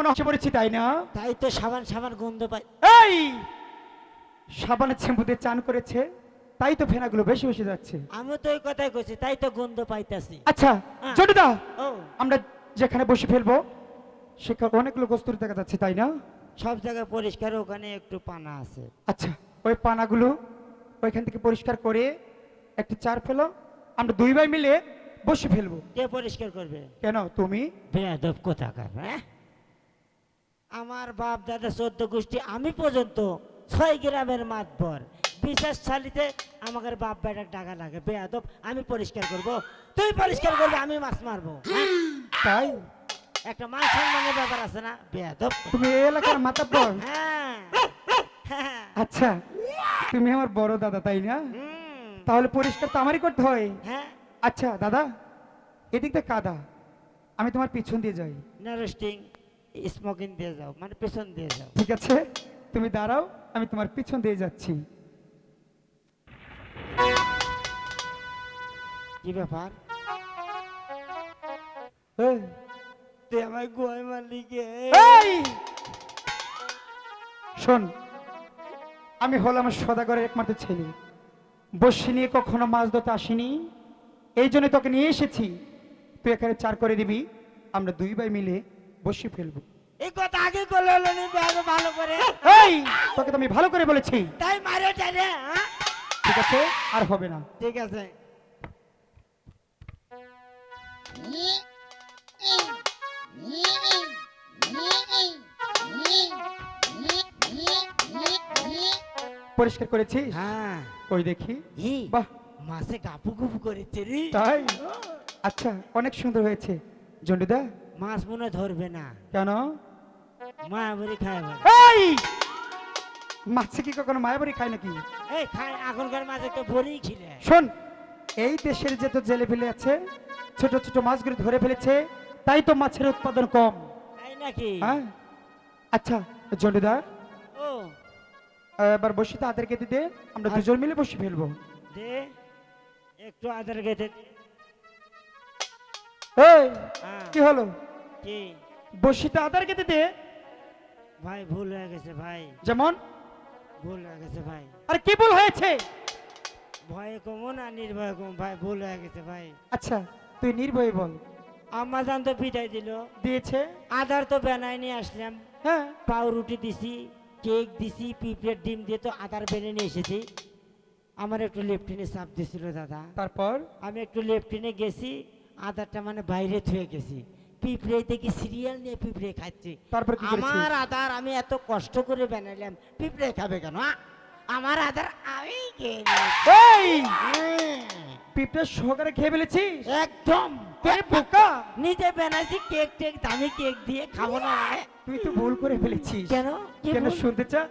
আমরা হচ্ছে পড়েছি তাই না? তাই তো সাবান সাবান গন্ধ পাই। এই! সাবানের শ্যাম্পুতে চান করেছে তাই তো ফেনাগুলো বেশি বেশি যাচ্ছে। আমি তো ওই কথাই কইছি তাই তো গন্ধ পাইতাছি। আচ্ছা হ্যাঁ। ও। আমরা যেখানে বসে ফেলব সেখানে অনেকগুলো কস্তুরি দেখা যাচ্ছে তাই না? সব জায়গায় পরিষ্কার ওখানে একটু পানা আছে। আচ্ছা ওই পানাগুলো ওইখান থেকে পরিষ্কার করে একটা চার ফেলো আমরা দুই ভাই মিলে বসে ফেলব। কে পরিষ্কার করবে? কেন তুমি? বেয়াদব কোথাকার হ্যাঁ? আমার বাপ দাদা চোদ্দ গোষ্ঠী আমি পর্যন্ত ছয় গ্রামের মাতবর বিশেষ শালিতে আমাদের বাপ বেটার টাকা লাগে। বেয়াদব আমি পরিষ্কার করব। তুই পরিষ্কার করবি আমি মাছ মারবো? তাই? একটা মান সম্মানের ব্যাপার আছে না? বেয়াদব। তুমি এলাকার মাতাব্বর হ্যাঁ। আচ্ছা তুমি আমার বড় দাদা তাই না? তাহলে পরিষ্কার তো আমারই করতে হয়। হ্যাঁ। আচ্ছা দাদা এদিক দিয়ে কাদা। আমি তোমার পিছন দিয়ে যাই। নারেস্টিং স্মোকিং দিয়ে যাও মানে পেছন দিয়ে যাও। ঠিক আছে? তুমি দাঁড়াও আমি তোমার পিছন দিয়ে যাচ্ছি। কি ব্যাপার? তুই আমার গোয়াই শোন আমি হলাম সদাগরের একমাত্র ছেলে। বসি নিয়ে কখনো মাছ ধরতে আসিনি। এই জন্য তোকে নিয়ে এসেছি। তুই এখানে চার করে দিবি। আমরা দুই ভাই মিলে বসে ফেলব। এই কথা আগে করলে হলো নি বেয়াদব ভালো করে। এই তোকে তো আমি ভালো করে বলেছি। তাই মারে টাইরে হ্যাঁ? ঠিক আছে আর হবে না। ঠিক আছে। পরিষ্কার করেছিস? হ্যাঁ। ওই দেখি? বাহ। মাসে গাপু গুপু করেছে রে। তাই? আচ্ছা অনেক সুন্দর হয়েছে। জন্ডুদা মাছ মনে ধরবে না। কেন? মা বলি খায় বলে। এই! মাছে কি কখনো মায়াবাড়ি খায় নাকি? এই খায় এখনকার মাছ একটা ভরেই ছিলে। শোন এই দেশের যে তো জেলে ফেলে আছে ছোট ছোট মাছগুলো ধরে ফেলেছে তাই তো মাছের উৎপাদন কম। তাই নাকি? হ্যাঁ? আচ্ছা জন্ডুদা ও। এবার বসে তো আদের কেটে দে আমরা। দুজন মিলে বসে ফেলব। দে একটু আধার গেটে এই হ্যাঁ। কি হলো? কি? বসিতে আদার কেটে দে। ভাই ভুল হয়ে গেছে ভাই। যেমন? ভুল হয়ে গেছে ভাই। আর কি ভুল হয়েছে? ভয়ে কমো না নির্ভয় কম। ভাই ভুল হয়ে গেছে ভাই। আচ্ছা তুই নির্ভয় বল। আম্মা জান তো পিটাই দিল। দিয়েছে। আধার তো বেনাই নিয়ে আসলাম। হ্যাঁ। পাউ রুটি দিছি কেক দিছি পিঁপড়ের ডিম দিয়ে তো আধার বেনে নিয়ে এসেছি। আমার একটু লেফটিনে চাপ দিছিল দাদা। তারপর? আমি একটু লেফটিনে গেছি আধারটা মানে বাইরে থুয়ে গেছি। পিঁপড়ে দেখি সিরিয়াল নিয়ে পিঁপড়ে খাচ্ছে। তারপর আমার আধার আমি এত কষ্ট করে বানাইলাম পিঁপড়ে খাবে কেন? আমার আধার আমি হুম, পিঁপড়ে সহকারে খেয়ে ফেলেছিস? একদম। বোকা! নিজে বানাইছি কেক টেক দামি কেক দিয়ে খাব না তুই তো ভুল করে ফেলেছিস। কেন? কেন শুনতে চাস?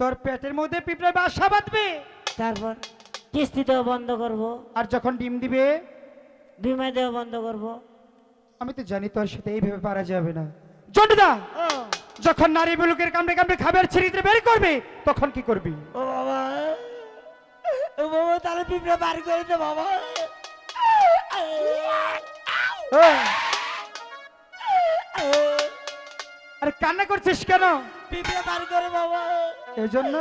তোর পেটের মধ্যে পিঁপড়ে বাসা বাঁধবে। তারপর কিস্তি দেওয়া বন্ধ করব। আর যখন ডিম দিবে? বিমা দেওয়া বন্ধ করব। আমি তো জানি তোর সাথে এইভাবে পারা যাবে না। জন্ডুদা যখন নারী বুলুকের কামড়ে কামড়ে খাবার ছিঁড়িতে বের করবে তখন কি করবি? ও বাবা ও বাবা তাহলে পিঁপড়ে বার করে দে বাবা। আরে কান্না করছিস কেন? পিঁপড়ে বার করে বাবা। এই জন্য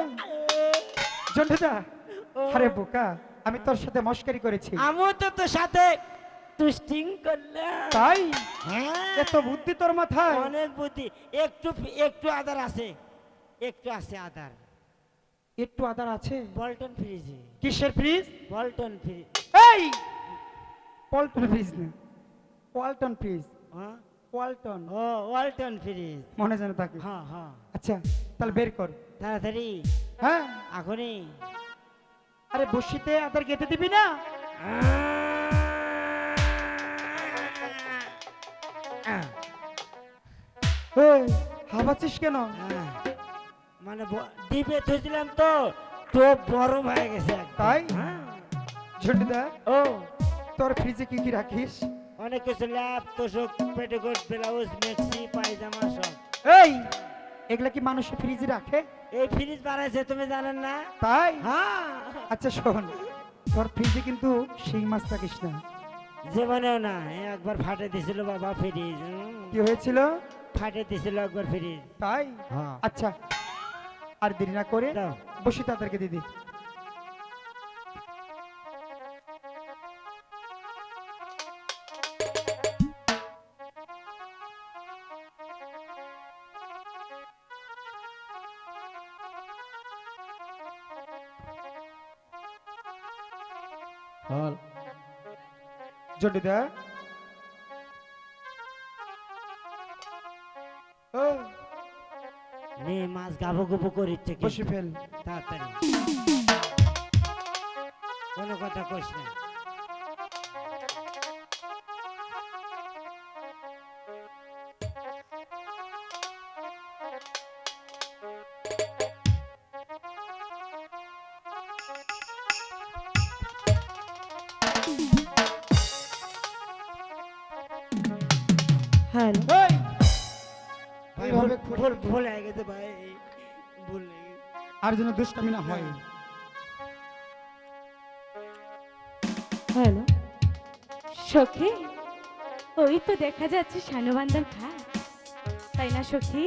জন্ডুদা আরে বোকা আমি তোর সাথে মস্কারি করেছি। আমিও তো তোর সাথে তাই? হ্যাঁ। এত বুদ্ধি তোর মাথায়? অনেক বুদ্ধি। একটু একটু আদার আছে। একটু আছে আদার। একটু আদার আছে? বল্টন ফ্রিজে। কিসের ফ্রিজ? বল্টন ফ্রিজ এই! পল্টন ফ্রিজ না। ওয়ালটন ফ্রিজ। হ্যাঁ। ওয়ালটন ও ওয়ালটন ফ্রিজ। মনে জানে থাকে। হ্যাঁ হ্যাঁ। আচ্ছা তাহলে বের কর। তাড়াতাড়ি। হ্যাঁ। এখনই। আরে বসিতে আদার গেতে দিবি না? হাবাচ্ছিস কেন? হ্যাঁ। মানে ডিপে থুছিলাম তো টোপ গরম হয়ে গেছে তাই? হ্যাঁ। ও। তোর ফ্রিজে কি কি রাখিস? অনেক কিছু ল্যাপ তোষক পেটিকোট ব্লাউজ মেক্সি পায়জামা সব। এই এগুলা কি মানুষ ফ্রিজে রাখে? এই ফ্রিজ বানাইছে তুমি জানেন না? তাই? হ্যাঁ। আচ্ছা শোন তোর ফ্রিজে কিন্তু শিং মাছ রাখিস না। জীবনেও না একবার ফাটে দিছিল বাবা ফ্রিজ কি হয়েছিল? ফাটে দিছিল একবার ফ্রিজ তাই? হ্যাঁ। আচ্ছা আর দেরি না করে দাও। বসি তাদেরকে দিদি। বল নে মাছ গাবো গুবো করিচ্ছে কি বসে ফেল তাড়াতাড়ি। কোনো কথা কইস না। আর যেন দুষ্টামি না হয়। হ্যালো, সখী? ওই তো দেখা যাচ্ছে শানুবান্ধব খা তাই না, সখী?